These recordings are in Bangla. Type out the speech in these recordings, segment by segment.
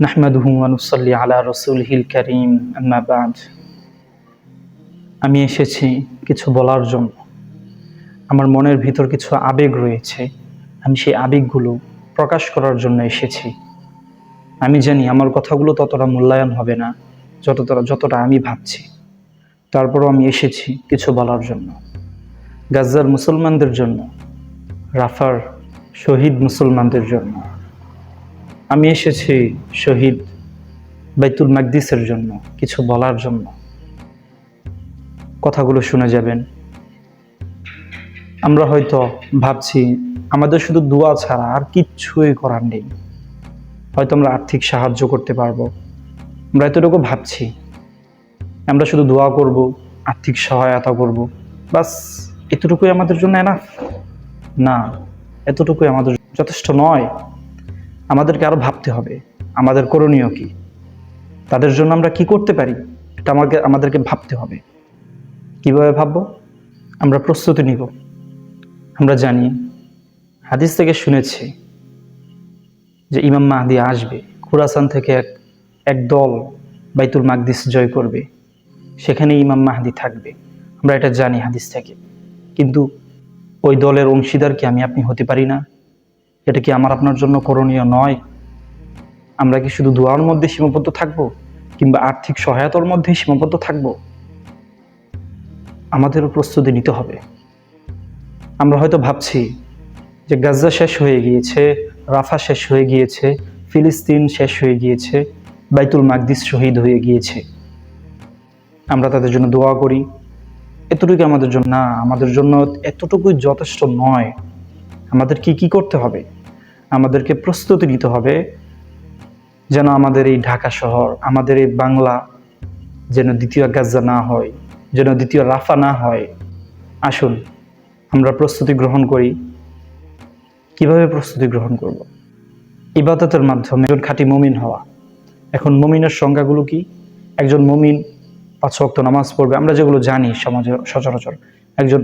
নাহমাদুহু আনুসল্লি আলা রসুল হিল করিম আমি এসেছি কিছু বলার জন্য। আমার মনের ভিতর কিছু আবেগ রয়েছে। আমি সেই আবেগগুলো প্রকাশ করার জন্য এসেছি। আমি জানি আমার কথাগুলো ততটা মূল্যায়ন হবে না, যতটা যতটা আমি ভাবছি। তারপরও আমি এসেছি কিছু বলার জন্য। গাজ্জার মুসলমানদের জন্য, রাফার শহীদ মুসলমানদের জন্য। আমি এসেছি শহীদ বাইতুল মাকদিসের জন্য, কিছু বলার জন্য। কথাগুলো শুনে যাবেন। আমরা হয়তো ভাবছি, আমাদের শুধু দোয়া ছাড়া আর কিচ্ছুই করার নেই। হয়তো আমরা আর্থিক সাহায্য করতে পারব। আমরা এতটুকু ভাবছি। আমরা শুধু দোয়া করব, আর্থিক সহায়তা করব। বাস, এতটুকুই আমাদের জন্য এনাফ না, এতটুকুই আমাদের যথেষ্ট নয়। আমাদেরকে আরও ভাবতে হবে, আমাদের করণীয় কি? তাদের জন্য আমরা কি করতে পারি? এটা আমাকে, আমাদেরকে ভাবতে হবে। কীভাবে ভাববো? আমরা প্রস্তুতি নিব। আমরা জানি, হাদিস থেকে শুনেছি যে ইমাম মাহদি আসবে, খুরাসান থেকে এক এক দল বাইতুল মাকদিস জয় করবে সেখানে ইমাম মাহদি থাকবে। আমরা এটা জানি হাদিস থেকে। কিন্তু ওই দলের অংশীদার কি আমি? আপনি হতে পারি না? এটা কি আমার আপনার জন্য করণীয় নয়? আমরা কি শুধু দোয়ার মধ্যে সীমাবদ্ধ থাকব? কিংবা আর্থিক সহায়তার মধ্যে সীমাবদ্ধ থাকব? আমাদেরও প্রস্তুতি নিতে হবে। আমরা হয়তো ভাবছি যে গাজা শেষ হয়ে গিয়েছে, রাফা শেষ হয়ে গিয়েছে, ফিলিস্তিন শেষ হয়ে গিয়েছে, বাইতুল মাকদিস শহীদ হয়ে গিয়েছে। আমরা তাদের জন্য দোয়া করি। এতটুকু আমাদের জন্য না, আমাদের জন্য এতটুকুই যথেষ্ট নয়। আমাদের কি কি করতে হবে? আমাদেরকে প্রস্তুতি নিতে হবে যেন আমাদের এই ঢাকা শহর, আমাদের এই বাংলা যেন দ্বিতীয় গাজা না হয়, যেন দ্বিতীয় রাফা না হয়। আসুন, আমরা প্রস্তুতি গ্রহণ করি। কীভাবে প্রস্তুতি গ্রহণ করব? ইবাদতের মাধ্যমে একজন খাঁটি মমিন হওয়া। এখন মমিনের সংজ্ঞাগুলো কি? একজন মমিন পাঁচ ওয়াক্ত নামাজ পড়বে, আমরা যেগুলো জানি সমাজে সচরাচর, একজন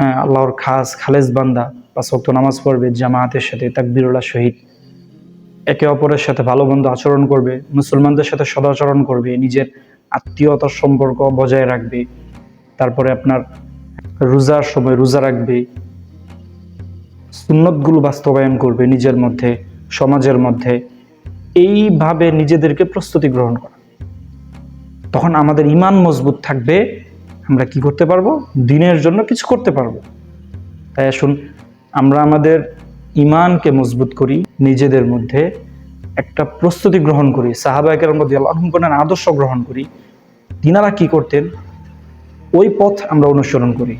আল্লাহর খাস খালেজ বান্দা বা শক্ত নামাজ পড়বে, জামায়াতের সাথে তাকবিরুল্লাহ শহীদ। একে অপরের সাথে ভালো মন্দ আচরণ করবে, মুসলমানদের সাথে সদাচরণ করবে, নিজের আত্মীয়তার সম্পর্ক বজায় রাখবে। তারপরে আপনার রোজার সময় রোজা রাখবে। সুন্নতগুলো বাস্তবায়ন করবে নিজের মধ্যে, সমাজের মধ্যে। এইভাবে নিজেদেরকে প্রস্তুতি গ্রহণ করা। তখন আমাদের ইমান মজবুত থাকবে আমরা কি করতে পারব? দিনের জন্য কিছু করতে পারব। তাই আসুন, আমরা আমাদের ইমানকে মজবুত করি, নিজেদের মধ্যে একটা প্রস্তুতি গ্রহণ করি। সাহাবাহিকের মধ্যে আল্লাহনের আদর্শ গ্রহণ করি। তিনারা কি করতেন? ওই পথ আমরা অনুসরণ করি।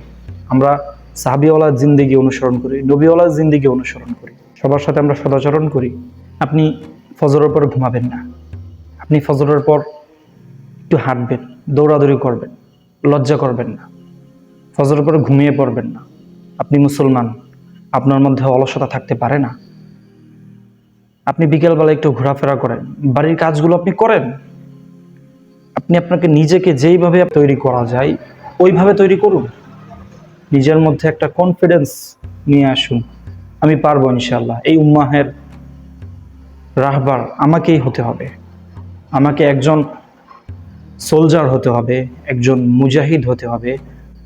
আমরা সাহাবিওয়ালা জিন্দিগি অনুসরণ করি, নবীওয়ালা জিন্দিগি অনুসরণ করি। সবার সাথে আমরা সদাচরণ করি। আপনি ফজরের পর ঘুমাবেন না। আপনি ফজরের পর একটু হাঁটবেন, দৌড়াদৌড়ি করবেন। লজ্জা করবেন না। ফজরের পরে ঘুমিয়ে পড়বেন না। আপনি মুসলমান, আপনার মধ্যে অলসতা থাকতে পারে না। আপনি বিকেলবেলা একটু ঘোরাফেরা করেন। বাড়ির কাজগুলো আপনি করেন। আপনি আপনাকে নিজেকে যেইভাবে তৈরি করা যায়, ওইভাবে তৈরি করুন। নিজের মধ্যে একটা কনফিডেন্স নিয়ে আসুন। আমি পারব ইনশাল্লাহ এই উম্মাহের রাহবার আমাকেই হতে হবে। আমাকে একজন সোলজার হতে হবে, একজন মুজাহিদ হতে হবে।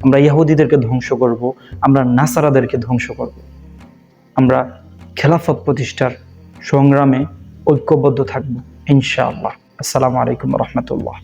আমরা ইয়াহুদিদেরকে ধ্বংস করব, আমরা নাসারাদেরকে ধ্বংস করব। আমরা খেলাফত প্রতিষ্ঠার সংগ্রামে ঐক্যবদ্ধ থাকব, ইনশাআল্লাহ। আসসালামু আলাইকুম রহমতুল্লাহ।